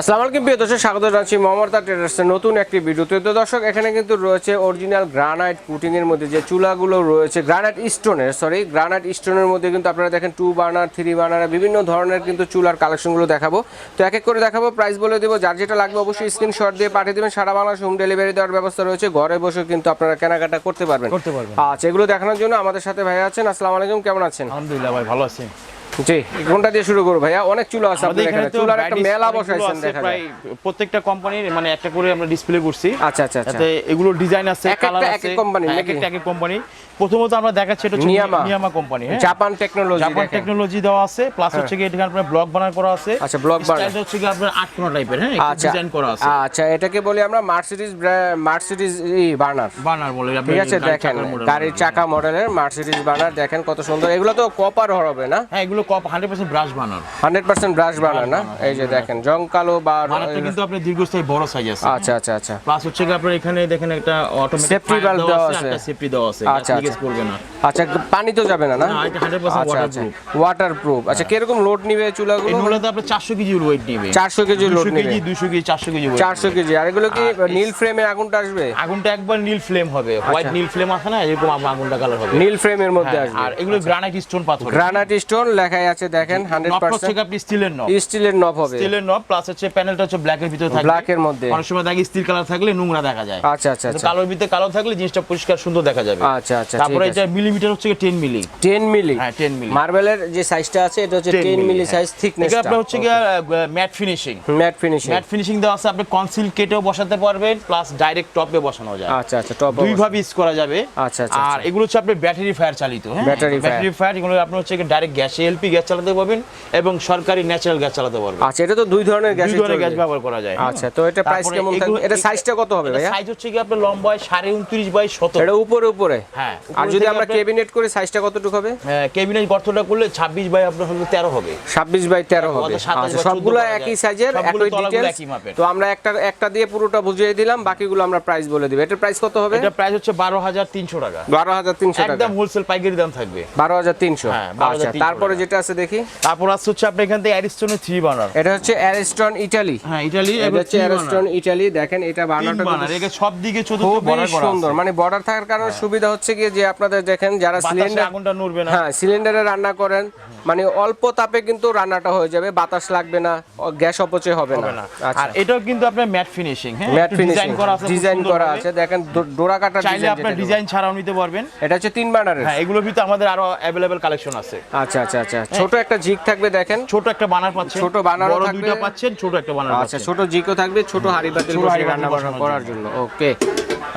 আসসালামু আলাইকুম প্রিয় দর্শক স্বাগত জানাচ্ছি মমতা ট্রেডার্সের নতুন একটি ভিডিওতে। তো দর্শক এখানে কিন্তু রয়েছে অরিজিনাল গ্রানাইট কুটিং এর মধ্যে যে চুলাগুলো রয়েছে গ্রানাইট স্টোনের সরি গ্রানাইট স্টোনের মধ্যে কিন্তু আপনারা দেখেন টু বার্নার থ্রি বার্নার বিভিন্ন ধরনের কিন্তু চুলার কালেকশনগুলো দেখাবো। তো এক এক করে দেখাবো প্রাইস বলে দেবো যার যেটা লাগবে অবশ্যই স্ক্রিনশট দিয়ে পাঠিয়ে দেবেন। সারা বাংলাদেশ হোম ডেলিভারি দেওয়ার ব্যবস্থা রয়েছে ঘরে বসে কিন্তু আপনারা কেনাকাটা করতে পারবেন। করতে পারবেন। আচ্ছা এগুলো দেখানোর জন্য আমাদের সাথে ভাইয়া আছেন। আসসালামু আলাইকুম কেমন আছেন? আলহামদুলিল্লাহ ভাই ভালো আছি। জি। কোনটা দিয়ে শুরু করব ভাইয়া? অনেক চুলা আছে আপনাদের এখানে এখানে। চুলার একটা মেলা বসাইছেন দেখা যায়। প্রত্যেকটা কোম্পানির মানে একটা করে আমরা ডিসপ্লে করছি। আচ্ছা আচ্ছা আচ্ছা। এগুলো ডিজাইন আছে এক একটা এক এক আছে হ্যাঁ, এক একটা এক এক কোম্পানি প্রথমত আমরা দেখাচ্ছি এটা নিয়ামা। নিয়ামা কোম্পানি হ্যাঁ। জাপান টেকনোলজি জাপান টেকনোলজি দেওয়া আছে প্লাস হচ্ছে কি এখানে আপনার ব্লক বানার করা আছে। আচ্ছা, block বানার। স্টাইলটা হচ্ছে কি আপনার আট কোনা টাইপের হ্যাঁ আচ্ছা। ডিজাইন করা আছে। আচ্ছা এটাকে বলি আমরা মার্সিডিজ বার্নার বলে ঠিক আছে দেখেন গাড়ির চাকা মডেলের মার্সিডিজ বার্নার দেখেন কত সুন্দর। এগুলো তো কপার হবে না? হ্যাঁ এগুলো কপ hundred percent brass burner hundred percent brass burner না? এই যে দেখেন জং বা বানারটা কিন্তু আপনার দীর্ঘস্থায়ী বড় সাইজ আছে। আচ্ছা আচ্ছা আচ্ছা। প্লাস হচ্ছে আপনার এখানে দেখেন একটা অটোমেটিক Safety valve দেওয়া আছে। একটা সেফটি দেওয়া আছে। আচ্ছা, আচ্ছা আচ্ছা। করবে না। আচ্ছা পানি তো যাবে না এটা 100% আচ্ছা আচ্ছা। ওয়াটার প্রুফ আচ্ছা কীরকম লোড নিবে চুলাগুলো? কেজি ওয়েট নেবে। চারশো কেজি লোড 200 নিবে। কেজি দুশো কেজি চারশো কেজি weight চারশো নেবে। কেজি। আর এগুলো কি নীল ফ্রেমে আগুনটা আসবে? আগুনটা একবার নীল ফ্লেম হবে। হোয়াইট নীল ফ্লেম আছে না? এরকম আগুনটা কালার হবে। নীল ফ্রেমের মধ্যে হ্যাঁ, আসবে। আর এগুলো গ্রানাইট স্টোন পাথর। গ্রানাইট স্টোন লেখাই আছে দেখেন হান্ড্রেড নব পার্সেন্ট থেকে আপনি স্টিলের নব। স্টিলের নব হবে। স্টিলের নব প্লাস হচ্ছে প্যানেলটা হচ্ছে ব্ল্যাকের ভিতরে থাকবে। Black এর মধ্যে। অনেক সময় দেখি স্টিল কালার থাকলে নোংরা দেখা যায়। আচ্ছা আচ্ছা আচ্ছা। কালোর ভিতরে কালো থাকলে জিনিসটা পরিষ্কার সুন্দর দেখা যাবে। আচ্ছা আচ্ছা তারপরে এটা মিলিমিটার হচ্ছে টেন মিলি টেন মিলি হ্যাঁ টেন মিলি মার্বেলের যে সাইজটা আছে এটা হচ্ছে টেন মিলি সাইজ থিকনেস এটা আপনার হচ্ছে গিয়ে matte finishing matte finishing matte finishing দেওয়া আছে আপনি কনসিল কেটেও বসাতে পারবেন প্লাস ডাইরেক্ট টপে বসানো যায়। আচ্ছা আচ্ছা টপ দুই ভাবে ইউজ করা যাবে। আচ্ছা, আচ্ছা, আর আচ্ছা। এগুলো হচ্ছে আপনার ব্যাটারি ফায়ার চালিত হ্যাঁ? ব্যাটারি ফায়ার এগুলো আপনি হচ্ছে ডাইরেক্ট গ্যাসে এলপি গ্যাস চালাতে পারবেন এবং সরকারি ন্যাচারাল গ্যাস চালাতে পারবেন। আচ্ছা এটা তো দুই ধরনের গ্যাস দুই ধরনের গ্যাস ব্যবহার করা যায়। আচ্ছা তো এটা প্রাইস কেমন থাকবে? এটা সাইজটা কত হবে ভাইয়া? সাইজ হচ্ছে কি আপনার লম্বায় সাড়ে উনত্রিশ বাই সতেরো। এটা উপরে উপরে? হ্যাঁ আর যদি আমরা ক্যাবিনেট করে সাইজটা কতটুকু হবে? কেবিনেট গর্তটা করলে ছাব্বিশ বাই আপনার হলো তেরো হবে। ছাব্বিশ বাই তেরো হবে। আচ্ছা সবগুলো একই সাইজের একই মাপের। তো আমরা একটা একটা দিয়ে পুরোটা বুঝিয়ে দিলাম বাকিগুলো আমরা প্রাইস বলে দিব। এটা প্রাইস কত হবে? এটা প্রাইস হচ্ছে বারো হাজার তিনশো টাকা। বারো হাজার তিনশো টাকা। একদম হোলসেল পাইকারি দাম থাকবে। বারো হাজার তিনশো। হ্যাঁ, আচ্ছা তারপরে টাকা। আছে দেখি। তারপর আসছে হচ্ছে আপনার এখান থেকে অ্যারিস্টোনের থ্রি বানার এটা হচ্ছে অ্যারিস্টন ইটালি। হ্যাঁ ইটালি এটা হচ্ছে অ্যারিস্টন ইটালি দেখেন এটা সব দিকে চতুর্থ বর্ডার করা সুন্দর। মানে বর্ডার থাকার কারণে সুবিধা হচ্ছে কি যে আপনাদের দেখেন যারা সিলিন্ডার আগুনটা নড়বে না। হ্যাঁ সিলিন্ডারে রান্না করেন মানে অল্প তাপে কিন্তু রান্নাটা হয়ে যাবে বাতাস লাগবে না গ্যাস অপচয় হবে না। আচ্ছা। আর এটাও কিন্তু আপনার ম্যাট ফিনিশিং হ্যাঁ ম্যাট ফিনিশিং করা আছে ডিজাইন করা আছে। দেখেন ডোরা কাটার চাইলে ডিজাইন আপনার ডিজাইন ছাড়াও নিতে পারবেন। এটা হচ্ছে তিন বানারের। হ্যাঁ এগুলোর ভিতরে আমাদের আরও অ্যাভেলেবেল কালেকশন আছে। আচ্ছা আচ্ছা আচ্ছা। ছোট একটা জিগ থাকবে দেখেন। ছোট একটা বানার পাচ্ছেন ছোট বানার বড় থাকবে। দুইটা পাচ্ছেন ছোট একটা বানার আচ্ছা ছোট জিগও থাকবে ছোট হাড়ি পাতিল রান্না বান্না করার জন্য। ওকে।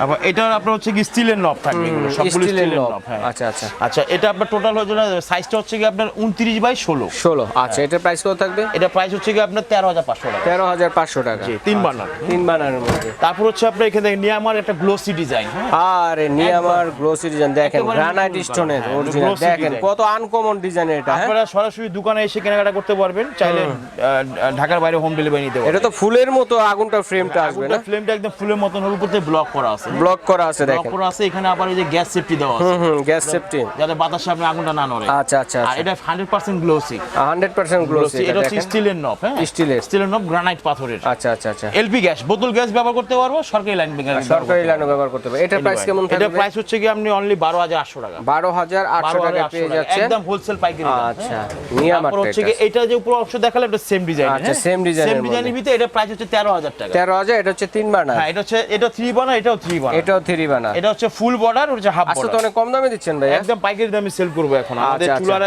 আবার এটার আপনার হচ্ছে কি স্টিলের নব থাকবে এগুলো সবগুলো স্টিলের নব হ্যাঁ। আচ্ছা আচ্ছা। আচ্ছা এটা আপনার টোটাল হচ্ছে না সাইজটা হচ্ছে কি আপনার উনত্রিশ বাই ষোলো। ষোলো আচ্ছা এটার প্রাইস কত থাকবে? এটা প্রাইস হচ্ছে কি আপনার তেরো হাজার পাঁচশো টাকা। তেরো হাজার পাঁচশো টাকা। জি তিন বানার তিন বানারের মধ্যে। তারপর হচ্ছে আপনার এখানে নিয়ামার একটা গ্লোসি ডিজাইন আরে নিয়ে আমার গ্রোসারি ডিজাইন দেখেন গ্রানাইট স্টোনের হ্যাঁ, অরিজিনাল দেখেন কত আনকমন ডিজাইন এটা হ্যাঁ। আপনারা সরাসরি দোকানে এসে কেনাকাটা করতে পারবেন চাইলে ঢাকার বাইরে হোম ডেলিভারি নিতে এটা পারবেন। তো ফুলের মতো আগুনটা ফ্রেমটা আসবে না? ফ্লেমটা একদম ফুলের মতন হবে উপর ব্লক করা আছে। ব্লক করা আছে ব্লক করা আছে এখানে আবার এই যে গ্যাস সেফটি দেওয়া আছে। হুম হুম গ্যাস সেফটি যাতে বাতাসে আপনি আগুনটা না নড়ে। আচ্ছা আচ্ছা আর আচ্ছা। এটা hundred percent glossy hundred percent glossy এটা হচ্ছে স্টিলের নব হ্যাঁ? স্টিলের স্টিলের নব গ্রানাইট পাথরের। আচ্ছা আচ্ছা আচ্ছা। এলপি গ্যাস বোতল গ্যাস ব্যবহার করতে পারব সরকারি লাইন সরকারি লাইনও ব্যবহার করতে হবে এটার প্রাইস কেমন এটা প্রাইস হচ্ছে কি আপনি অনলি বারো হাজার আটশো টাকা। বারো হাজার আটশো টাকা পেয়ে যাচ্ছে একদম হোলসেল পাইকারি আচ্ছা হ্যাঁ। নিয়ামার তারপর হচ্ছে কি এটা যে উপর অংশ দেখালে এটা সেম ডিজাইন আচ্ছা, design এর সেম ডিজাইনের ভিতরে এটা প্রাইস হচ্ছে তেরো হাজার টাকা। তেরো হাজার এটা হচ্ছে তিন বানা। হ্যাঁ এটা হচ্ছে এটা থ্রি বানা এটাও থ্রি বানা এটাও থ্রি বানা এটা হচ্ছে ফুল বর্ডার হচ্ছে হাফ আজকে তো অনেক কম দামে দিচ্ছেন ভাইয়া। একদম পাইকারি দামে সেল করব এখন। আমাদের আচ্ছা, আচ্ছা। চুলার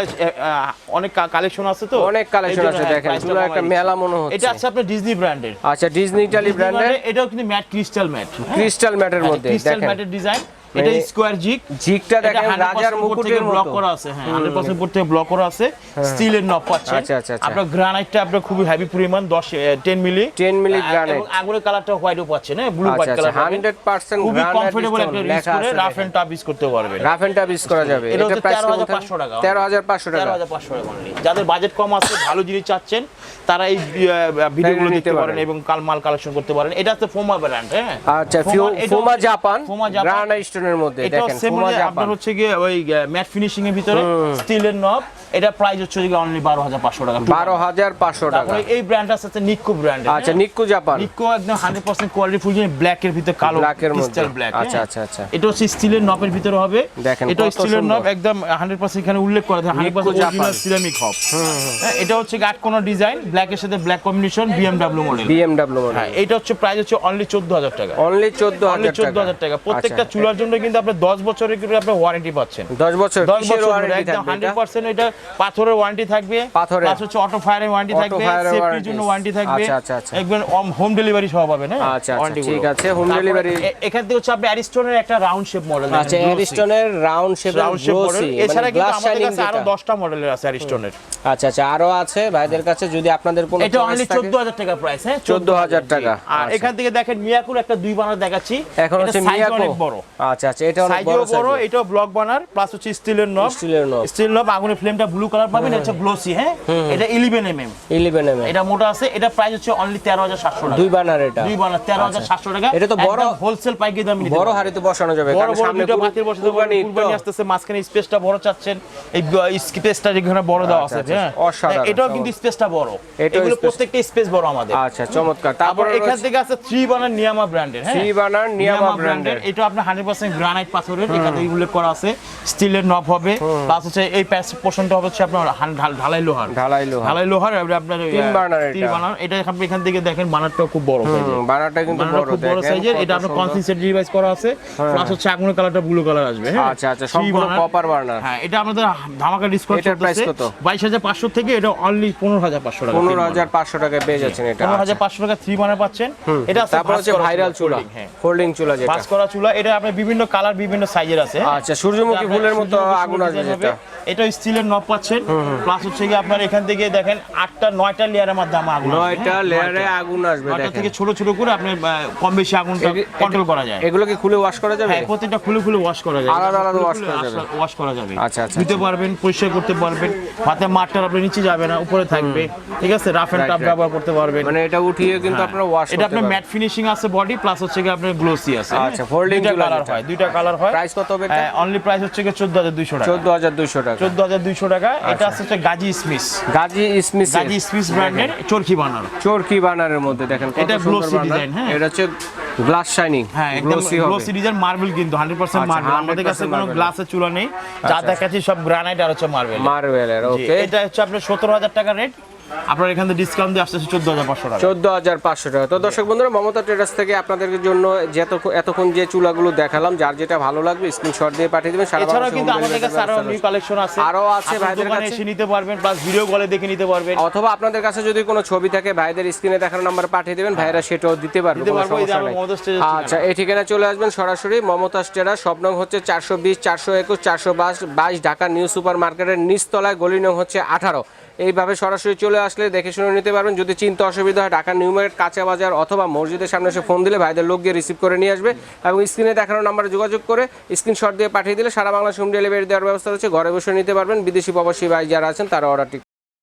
অনেক কালেকশন আছে তো। অনেক কালেকশন আছে হ্যাঁ, দেখেন চুলার একটা মেলা মনে হচ্ছে। এটা আছে আপনার ডিজনি ব্র্যান্ডের আচ্ছা ডিজনি ইটালি ব্র্যান্ডের এটাও কিন্তু ম্যাট ক্রিস্টাল ম্যাট ক্রিস্টাল ম্যাটের মধ্যে ক্রিস্টাল ম্যাটের ডিজাইন এটা স্কোয়ার জিগ জিগটা দেখেন রাজার মুকুটের ব্লক করা আছে হ্যাঁ 100% উপর থেকে ব্লক করা আছে স্টিলের নব পাচ্ছেন আচ্ছা, আচ্ছা। আপনার গ্রানাইটটা আপনার খুবই হেভি পরিমাণ 10 10 মিলি 10 মিলি গ্রানাইট আগুনের কালারটা হোয়াইটও পাচ্ছেন হ্যাঁ blue white colour hundred percent খুবই কমফোর্টেবল একটা ইউজ করে রাফ এন্ড টাফ ইউজ করতে পারবেন। রাফ এন্ড টাফ ইউজ করা যাবে। এটা প্রাইস তেরো হাজার পাঁচশো টাকা। তেরো হাজার পাঁচশো টাকা। তেরো হাজার পাঁচশো টাকা only। যাদের বাজেট কম আছে ভালো জিনিস চাচ্ছেন তারা এই ভিডিওগুলো দেখতে পারেন। এবং কাল মাল কালেকশন করতে পারেন। এটা হচ্ছে ফোমা ব্র্যান্ড হ্যাঁ? আচ্ছা Foma Japan Foma Japan. Granite মধ্যে দেখেন আপনার হচ্ছে গিয়ে ওই ম্যাট ফিনিশিং এর ভিতরে স্টিলের নব এটা প্রাইস হচ্ছে অনলি বারো হাজার পাঁচশো টাকা। বারো হাজার পাঁচশো টাকা। এই ব্র্যান্ডটা আছে নিক্কো ব্র্যান্ড আচ্ছা নিক্কু জাপান নিক্কো একদম hundred percent quality full black এর ভিতরে কালো ক্রিস্টাল ব্ল্যাক আচ্ছা আচ্ছা আচ্ছা। এটা হচ্ছে স্টিলের নবের ভিতরে হবে। দেখেন এটা স্টিলের নব একদম হান্ড্রেড পার্সেন্ট এখানে উল্লেখ করা নিক্কো পার্সেন্ট জাপান। সিরামিক হব এটা হচ্ছে গাট কোন ডিজাইন ব্ল্যাক এর সাথে black combination BMW model BMW হ্যাঁ এটা হচ্ছে প্রাইস হচ্ছে অনলি চোদ্দ হাজার টাকা। অনলি চোদ্দ অনলি চোদ্দ টাকা। হাজার টাকা। প্রত্যেকটা আচ্ছা, চুলার জন্য কিন্তু আপনি দশ বছরের কিন্তু আপনি ওয়ারেন্টি পাচ্ছেন। দশ বছর দশ কিসের বছর একদম হান্ড্রেড এটা? এটা পাথরের ওয়ারেন্টি থাকবে। পাথরের। প্লাস হচ্ছে অটো ফায়ারের ওয়ারেন্টি থাকবে সেফটির জন্য ওয়ারেন্টি থাকবে। আচ্ছা, আচ্ছা, আচ্ছা। একবার হোম ডেলিভারি সহ পাবেন হ্যাঁ? আচ্ছা, আচ্ছা, ঠিক আছে, delivery- এ- এখান থেকে হচ্ছে আপনি অ্যারিস্টোনের একটা রাউন্ড শেপ মডেল আচ্ছা এরিস্টনের রাউন্ড শেপের রাউন্ড শেপ মডেল এছাড়া কিন্তু আমাদের কাছে আরও দশটা মডেলের আছে অ্যারিস্টোনের আচ্ছা আচ্ছা আরও আছে। ভাইদের কাছে যদি আপনাদের কোনো এটা অনলি থাকে- চোদ্দ হাজার টাকা প্রাইস হ্যাঁ? 14,000 টাকা। আর আচ্ছা। এখান থেকে দেখেন মিয়াকুর একটা দুই বানার দেখাচ্ছি। এখন হচ্ছে মিয়াকো অনেক বড়। আচ্ছা আচ্ছা এটা অনেক সাইজও বড় বড় সাইজ ব্লক বানার প্লাস হচ্ছে স্টিলের নব স্টিলের নব স্টিল নব আগুনের ফ্লেমটা ব্লু কালার পাবেন এটা গ্লোসি হ্যাঁ? এটা ইলেভেন এম এম 11 এম এটা মোটা আছে এটা প্রাইস হচ্ছে অনলি তেরো হাজার সাতশো টাকা। দুই বানার এটা। দুই বানার তেরো হাজার সাতশো টাকা। এটা তো বড়- হোলসেল পাইকারি দাম বড় হাড়িতে বসানো যাবে কারণ সামনে দুটো কুর- বাতির বসে কুরবানি আসতেছে মাঝখানে স্পেসটা বড় চাচ্ছেন এই স্পেসটা যেখানে বড় দেওয়া আচ্ছা, আছে আচ্ছা, হ্যাঁ? অসাধারণ, এটাও কিন্তু স্পেসটা বড়। এগুলো প্রত্যেকটা স্পেস বড় আমাদের। আচ্ছা চমৎকার। তারপর এখান থেকে আছে থ্রি বানার নিয়ামা ব্র্যান্ডের হ্যাঁ? থ্রি বানার নিয়ামা ব্র্যান্ডের এটা আপনার হান্ড্রেড পার্সেন্ট গ্রানাইট পাথরের এখানে উল্লেখ করা আছে। স্টিলের নব হবে প্লাস হচ্ছে এই পোর্শনটা হচ্ছে আপনার ঢালাই লোহার ঢালাই লোহা ঢালাই লোহার আপনার তিন বার্নার তিন। বার্নার এটা আপনি এখান থেকে দেখেন বানারটাও খুব বড় এর। কিন্তু বড় খুব বড় সাইজের এটা আপনার। কনসিস্টেন্ট ডিভাইস করা আছে প্লাস হচ্ছে আগুনের কালারটা ব্লু কালার আসবে হ্যাঁ আচ্ছা, আচ্ছা, সম্পূর্ণ copper burner। হ্যাঁ এটা আমাদের ধামাকা ডিসকাউন্ট এটার price কত? বাইশ হাজার পাঁচশো থেকে এটা অনলি পনেরো হাজার পাঁচশো টাকা পনেরো হাজার পাঁচশো টাকায় পেয়ে যাচ্ছেন এটা পনেরো হাজার পাঁচশো টাকা থ্রি বানার পাচ্ছেন এটা আছে তারপর হচ্ছে ভাইরাল চুলা হ্যাঁ ফোল্ডিং চুলা যেটা পাস করা চুলা এটা আপনার বিভিন্ন কালার বিভিন্ন সাইজের আছে হ্যাঁ? আচ্ছা সূর্যমুখী ফুলের মতো আগুন আসবে যেটা। এটা স্টিলের নব পাচ্ছেন। প্লাস হচ্ছে কি আপনার এখান থেকে দেখেন আটটা নয়টা লেয়ারের মাধ্যমে আগুন নয়টা হ্যাঁ? লেয়ারে আগুন আসবে দেখেন। থেকে ছোট ছোট করে আপনি কম বেশি আগুনটা কন্ট্রোল করা যায়। এগুলো কি খুলে ওয়াশ করা যাবে? হ্যাঁ প্রত্যেকটা খুলে খুলে ওয়াশ করা যায়। আলাদা আলাদা wash করা যাবে। ওয়াশ করা যাবে। আচ্ছা, আচ্ছা, ধুতে পারবেন পরিষ্কার করতে পারবেন। হাতে মাঠটা আপনি নিচে যাবে না উপরে থাকবে। ঠিক আছে? রাফ এন্ড টাফ ব্যবহার করতে পারবেন। মানে এটা উঠিয়ে কিন্তু আপনারা ওয়াশ হ্যাঁ। এটা আপনার ম্যাট ফিনিশিং আছে বডি প্লাস হচ্ছে কি আপনার গ্লোসি আছে। আচ্ছা, দুইটা কালার হয় দুইটা কালার হয়। প্রাইস কত হবে অনলি প্রাইস হচ্ছে কি 14200 টাকা। 14200 টাকা। চোদ্দ হাজার দুইশো টাকা। 14200 টাকা আচ্ছা। এটা আছে হচ্ছে Gazi Smith Gazi Smith Gazi Smith ব্র্যান্ডের চরকি বানার চরকি বানারের মধ্যে দেখেন এটা সুন্দর ডিজাইন হ্যাঁ। এটা হচ্ছে গ্লাস শাইনিং হ্যাঁ গ্লোসি গ্লোসি ডিজাইন মার্বেল কিন্তু 100% আচ্ছা, মার্বেল আমাদের কাছে কোনো গ্লাসের চুলা নেই। যা দেখাচ্ছি সব গ্রানাইট আর হচ্ছে মার্বেল মার্বেলের ওকে এটা হচ্ছে আপনার 17000 টাকা রেট আপনার এখান থেকে ডিসকাউন্ট দিয়ে আসতেছে 14500 টাকা। চোদ্দ হাজার পাঁচশো টাকা। তো দর্শক বন্ধুরা মমতা ট্রেডার্স থেকে আপনাদের জন্য যত এতক্ষণ যে চুলাগুলো দেখালাম যার যেটা ভালো লাগবে স্ক্রিনশট দিয়ে পাঠিয়ে দেবেন। সারা এছাড়াও কিন্তু আমাদের কাছে আরও নিউ কালেকশন আছে। আরও আছে ভাইদের কাছে? এসে নিতে পারবেন প্লাস ভিডিও কলে দেখে নিতে পারবেন। অথবা আপনাদের কাছে যদি কোনো ছবি থাকে ভাইদের স্ক্রিনে দেখানো নাম্বার পাঠিয়ে দেবেন ভাইরা সেটাও দিতে পারবে আচ্ছা এই ঠিকানা চলে আসবেন সরাসরি মমতা মমতাজ টেরা স্বপ্নং হচ্ছে চারশো বিশ চারশো একুশ চারশো বাইশ ঢাকা নিউ সুপার মার্কেটের নিচতলায় গলি নং হচ্ছে আঠারো। এইভাবে সরাসরি চলে আসলে দেখে শুনে নিতে পারবেন। যদি চিন্তা অসুবিধা হয়, ঢাকা নিউ মার্কেট, কাঁচা বাজার অথবা মসজিদের সামনে এসে ফোন দিলে ভাইদের লোক গিয়ে রিসিভ করে নিয়ে আসবে এবং স্ক্রিনে দেখানো নাম্বারে যোগাযোগ করে স্ক্রিনশট দিয়ে পাঠিয়ে দিলে সারা বাংলা হোম ডেলিভারি দেওয়ার ব্যবস্থা রয়েছে। ঘরে বসে নিতে পারবেন। বিদেশি প্রবাসী ভাই যারা আছেন, তারা অর্ডারটি